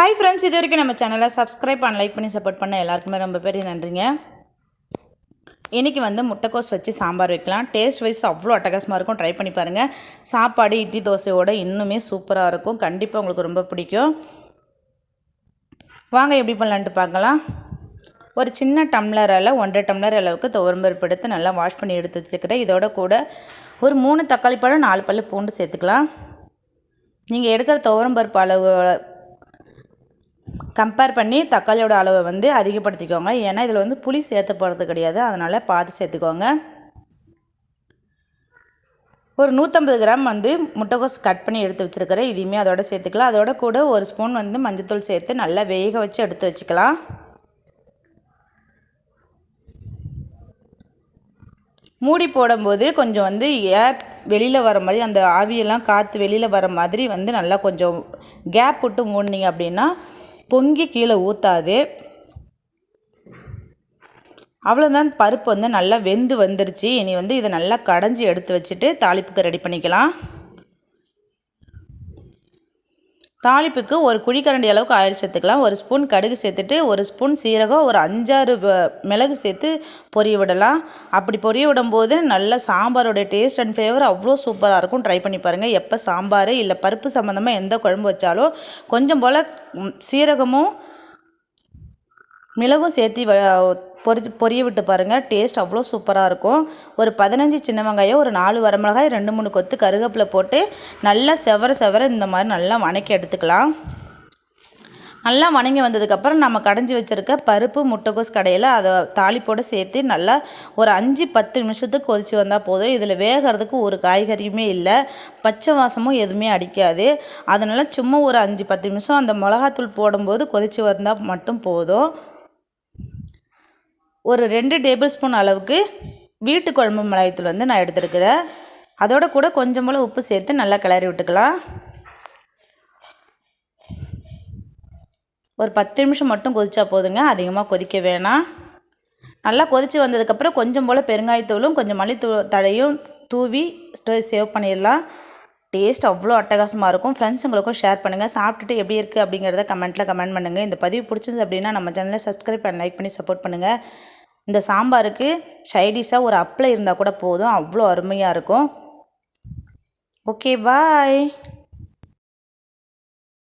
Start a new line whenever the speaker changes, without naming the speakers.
Hi friends இது வரைக்கும் நம்ம சேனலை சப்ஸ்கிரைப் பண்ண லைக் பண்ணி சப்போர்ட் பண்ண எல்லாருக்குமே ரொம்ப பெரிய நன்றிங்க. இன்றைக்கி வந்து முட்டைக்கோஸ் வச்சு சாம்பார் வைக்கலாம். டேஸ்ட் வைஸ் அவ்வளோ அட்டகாசமாக இருக்கும். ட்ரை பண்ணி பாருங்கள் சாப்பாடு இட்லி தோசையோட இன்னுமே சூப்பராக இருக்கும். கண்டிப்பாக உங்களுக்கு ரொம்ப பிடிக்கும். வாங்க எப்படி பண்ணலான்ட்டு பார்க்கலாம். ஒரு சின்ன டம்ளரால் ஒன்றரை டம்ளர் அளவுக்கு துவரம்பருப்பு எடுத்து நல்லா வாஷ் பண்ணி எடுத்து வச்சுக்கிறேன். இதோட கூட ஒரு மூணு தக்காளி பழம் நாலு பல்லு பூண்டு சேர்த்துக்கலாம். நீங்கள் எடுக்கிற துவரம்பருப்பு அளவு கம்பேர் பண்ணி தக்காளியோட அளவை வந்து அதிகப்படுத்திக்கோங்க. ஏன்னா இதில் வந்து புளி சேர்த்து போகிறது கிடையாது. அதனால் பார்த்து சேர்த்துக்கோங்க. ஒரு நூற்றம்பது கிராம் வந்து முட்டைக்கோஸ் கட் பண்ணி எடுத்து வச்சுருக்கிறேன். இதையுமே அதோட சேர்த்துக்கலாம். அதோட கூட ஒரு ஸ்பூன் வந்து மஞ்சத்தூள் சேர்த்து நல்லா வேக வச்சு எடுத்து வச்சுக்கலாம். மூடி போடும்போது கொஞ்சம் வந்து ஏர் வெளியில் வர மாதிரி அந்த ஆவியெல்லாம் காற்று வெளியில் வர மாதிரி வந்து நல்லா கொஞ்சம் கேப் விட்டு மூடினீங்க அப்படின்னா பொங்கி கீழே ஊற்றாது அவ்வளோதான் பருப்பு வந்து நல்லா வெந்து வந்துருச்சு. இனி வந்து இதை நல்லா கடைஞ்சி எடுத்து வச்சுட்டு தாளிப்புக்கு ரெடி பண்ணிக்கலாம். தாளிப்புக்கு ஒரு குழிக்கரண்டி அளவுக்கு ஆயில் சேர்த்துக்கலாம். ஒரு ஸ்பூன் கடுகு சேர்த்துட்டு ஒரு ஸ்பூன் சீரகம் ஒரு அஞ்சாறு மிளகு சேர்த்து பொரிய விடலாம். அப்படி பொரிய விடும்போது நல்ல சாம்பாரோட டேஸ்ட் அண்ட் ஃப்ளேவர் அவ்வளோ சூப்பராக இருக்கும். ட்ரை பண்ணி பாருங்கள் எப்போ சாம்பார் இல்லை பருப்பு சம்மந்தமாக எந்த குழம்பு வச்சாலும் கொஞ்சம் போல் சீரகமும் மிளகும் சேர்த்து பொரி பொரிய விட்டு பாருங்கள் டேஸ்ட் அவ்வளோ சூப்பராக இருக்கும். ஒரு பதினஞ்சு சின்ன வெங்காயம் ஒரு நாலு வரமிளகாய் ரெண்டு மூணு கொத்து கருவேப்பிலை போட்டு நல்லா செவர செவர இந்த மாதிரி நல்லா வணக்கி எடுத்துக்கலாம். நல்லா வணங்கி வந்ததுக்கப்புறம் நம்ம கடைஞ்சி வச்சுருக்க பருப்பு முட்டைகோஸ் கடையில் அதை தாளிப்போடு சேர்த்து நல்லா ஒரு அஞ்சு பத்து நிமிஷத்துக்கு கொதித்து வந்தால் போதும். இதில் வேகிறதுக்கு ஒரு காய்கறியுமே இல்லை. பச்சை வாசமும் எதுவுமே அடிக்காது. அதனால் சும்மா ஒரு அஞ்சு பத்து நிமிஷம் அந்த மிளகாத்தூள் போடும்போது கொதித்து வந்தால் மட்டும் போதும். ஒரு ரெண்டு டேபிள் ஸ்பூன் அளவுக்கு வீட்டு குழம்பு மிளகாய்த்தூள் வந்து நான் எடுத்துருக்கிறேன். அதோட கூட கொஞ்சம் போல் உப்பு சேர்த்து நல்லா கிளறி விட்டுக்கலாம். ஒரு பத்து நிமிஷம் மட்டும் கொதிச்சா போதுங்க. அதிகமாக கொதிக்க வேணாம். நல்லா கொதித்து வந்ததுக்கப்புறம் கொஞ்சம் போல் பெருங்காயத்தூளும் கொஞ்சம் மல்லித்தூள் தழையும் தூவி ஸ்டோவ் சேவ் பண்ணிடலாம். டேஸ்ட் அவ்வளோ அட்டகாசமாக இருக்கும். ஃப்ரெண்ட்ஸுங்களுக்கும் ஷேர் பண்ணுங்கள் சாப்பிட்டுட்டு எப்படி இருக்குது அப்படிங்கிறத கமெண்ட்டில் கமெண்ட் பண்ணுங்கள் இந்த பதிவு பிடிச்சிருந்து அப்படின்னா நம்ம சேனலை சப்ஸ்கிரைப் பண்ணி லைக் பண்ணி சப்போர்ட் பண்ணுங்கள் இந்த சாம்பாருக்கு சைடிஷாக ஒரு அப்பில் இருந்தால் கூட போதும். அவ்வளோ அருமையாக இருக்கும். Okay bye